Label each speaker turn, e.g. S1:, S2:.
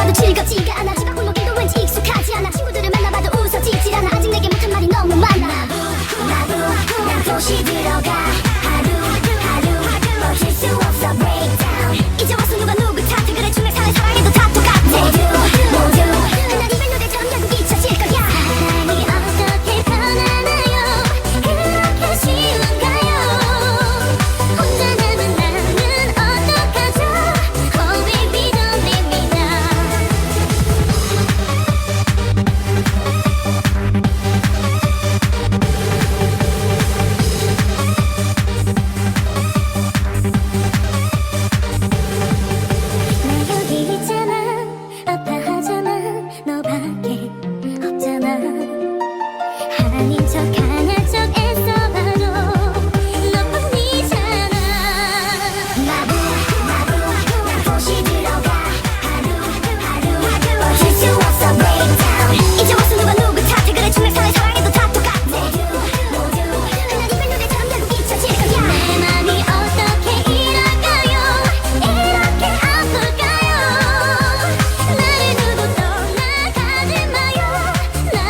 S1: 만나봐도 즐겁지가 않아. 집밖 홀로길도 왠지 익숙하지 않아. 친구들을 만나봐도 웃어 지질 않아. 아직 내게 못한 말이 너무 많아. 나도 난 도시 들어가 I need to